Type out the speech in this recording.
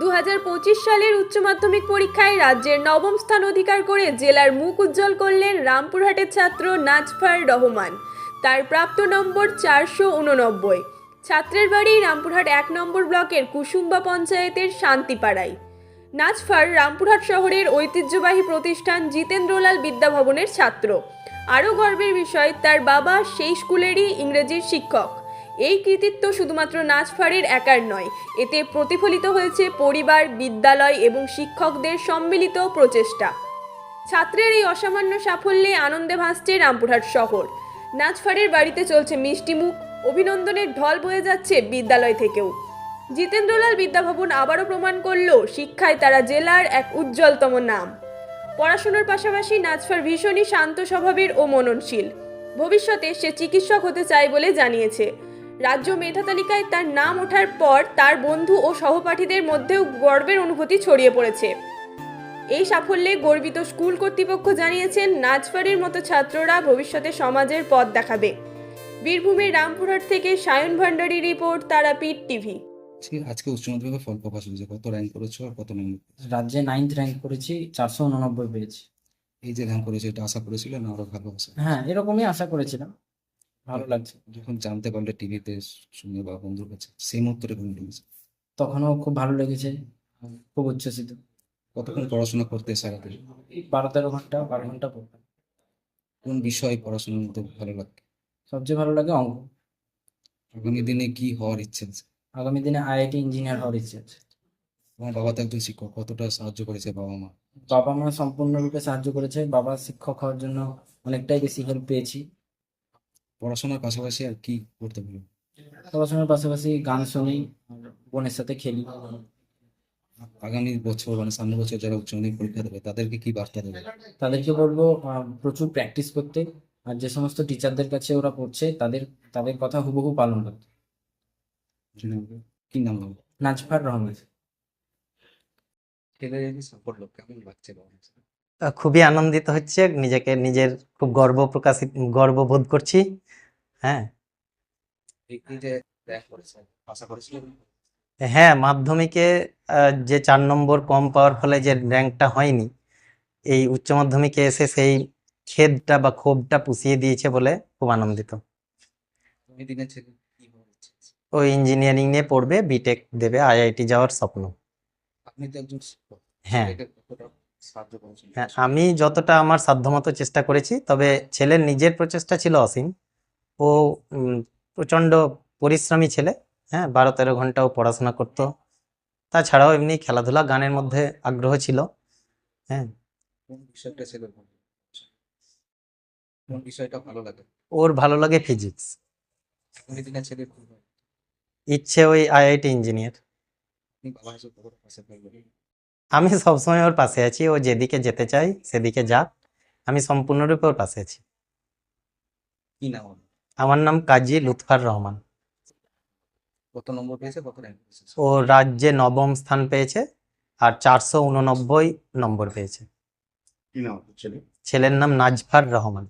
দু হাজার পঁচিশ সালের উচ্চ মাধ্যমিক পরীক্ষায় রাজ্যের নবম স্থান অধিকার করে জেলার মুখ উজ্জ্বল করলেন রামপুরহাটের ছাত্র নাজফার রহমান। তার প্রাপ্ত নম্বর চারশো উননব্বই। ছাত্রের বাড়ি রামপুরহাট এক নম্বর ব্লকের কুসুম্বা পঞ্চায়েতের শান্তিপাড়ায়। নাজফার রামপুরহাট শহরের ঐতিহ্যবাহী প্রতিষ্ঠান জিতেন্দ্রলাল বিদ্যাভবনের ছাত্র। আরও গর্বের বিষয়, তার বাবা সেই স্কুলেরই ইংরেজির শিক্ষক। এই কৃতিত্ব শুধুমাত্র নাচফাড়ের একার নয়, এতে প্রতিফলিত হয়েছে পরিবার, বিদ্যালয় এবং শিক্ষকদের সম্মিলিত প্রচেষ্টা। ছাত্রের এই অসামান্য সাফল্যে আনন্দে ভাসছে রামপুরহাট শহর। নাচফাড়ের বাড়িতে চলছে মিষ্টিমুখ অভিনন্দনের ঢল বয়ে যাচ্ছে বিদ্যালয় থেকেও। জিতেন্দ্রলাল বিদ্যাভবন আবারও প্রমাণ করল, শিক্ষায় তারা জেলার এক উজ্জ্বলতম নাম। পড়াশোনার পাশাপাশি নাচফার ভীষণই শান্ত স্বভাবের ও মননশীল। ভবিষ্যতে সে চিকিৎসক হতে চায় বলে জানিয়েছে। রাজ্য মেধা তালিকায় তার নাম ওঠার পর তার বন্ধু ও সহপাঠীদের মধ্যেও গর্বের অনুভূতি ছড়িয়ে পড়েছে। এই সাফল্যে গর্বিত স্কুল কর্তৃপক্ষ জানিয়েছেন নাচফারের মতো ছাত্ররা ভবিষ্যতে সমাজের পথ দেখাবে। বীরভূমের রামপুরহাট থেকে সায়ন ভান্ডারী রিপোর্ট তারাপীঠ টিভি। আজকে আজকে উচ্চ মাধ্যমিকের ফল প্রকাশ হয়েছে। কত র্যাঙ্ক করেছ আর কত নম্বর রাজ্যে নাইন্থ র্যাঙ্ক করেছি চারশো উননব্বই পেয়েছি। এই যে র্যাঙ্ক করেছে এটা আশা করেছিলে না আরও ভালো হ্যাঁ এরকমই আশা করেছিলাম। ভালো লাগছে। যখন জানতে পারলে টিভিতে শুনে বা বন্ধুর কাছে সেই মুহূর্তে কেমন লেগেছে তখনও খুব ভালো লেগেছে। খুব উচ্ছ্বসিত। কতক্ষণ পড়াশোনা করতে সারাতে বারো তেরো ঘণ্টা বারো ঘণ্টা পড়তাম। কোন বিষয়ে পড়াশোনার মধ্যে ভালো লাগে? সবচেয়ে ভালো লাগে অঙ্ক। আগামী দিনে কি হওয়ার ইচ্ছে আছে? আগামী দিনে আইআইটি ইঞ্জিনিয়ার হওয়ার ইচ্ছে আছে। তোমার বাবা তো একজন শিক্ষক কতটা সাহায্য করেছে বাবা মা? বাবা মা সম্পূর্ণরূপে সাহায্য করেছে। বাবা শিক্ষক হওয়ার জন্য অনেকটাই বেশি হেল্প পেয়েছি। পড়াশোনার পাশাপাশি আর কি করতে পারো? পড়াশোনার পাশাপাশি গান শুনি আর বোনের সাথে খেলি। আগামী বছর মানে সামনের বছর যারা উচ্চ মাধ্যমিক পরীক্ষা দেবে তাদেরকে কি বার্তা দেবে? তাদেরকে বলব আহ, প্রচুর প্র্যাকটিস করতে। আর যে সমস্ত টিচারদের কাছে ওরা পড়ছে তাদের তাদের কথা হুবহু পালন করতে। কি নাম নাজফার রহমান। সাপোর্ট লোক কেমন লাগছে খুবই আনন্দিত হচ্ছে। নিজেকে নিজের খুব গর্ব প্রকাশিত গর্ব বোধ করছি। হ্যাঁ। হ্যাঁ মাধ্যমিকে যে চার নম্বর কম পাওয়ার ফলে যে র্যাঙ্কটা হয়নি এই উচ্চ মাধ্যমিকে এসে সেই খেদটা বা ক্ষোভটা পুষিয়ে দিয়েছে বলে খুব আনন্দিত? ও ইঞ্জিনিয়ারিং নিয়ে পড়বে বিটেক দেবে আইআইটি যাওয়ার স্বপ্ন। আপনি তো একজন হ্যাঁ। হ্যাঁ আমি যতটা আমার সাধ্যমতো চেষ্টা করেছি তবে ছেলের নিজের প্রচেষ্টা ছিল অসীম। ও প্রচণ্ড পরিশ্রমী ছেলে হ্যাঁ বারো তেরো ঘন্টাও পড়াশোনা করতো। তাছাড়াও এমনি খেলাধুলা গানের মধ্যে আগ্রহ ছিল হ্যাঁ। ওর ভালো লাগে ফিজিক্স? ইচ্ছে ওই আইআইটি ইঞ্জিনিয়ার। আমি সবসময় ওর পাশে আছি ও যেদিকে যেতে চাই সেদিকে যাক আমি সম্পূর্ণরূপে ওর পাশে আছি। কি নাম? আমার নাম কাজী লুৎফার রহমান। কত নম্বর পেয়েছে? কত র্যাঙ্ক ও রাজ্যে নবম স্থান পেয়েছে আর চারশো উননব্বই নম্বর পেয়েছে। কি নাম ছেলে? ছেলের নাম নাজফার রহমান।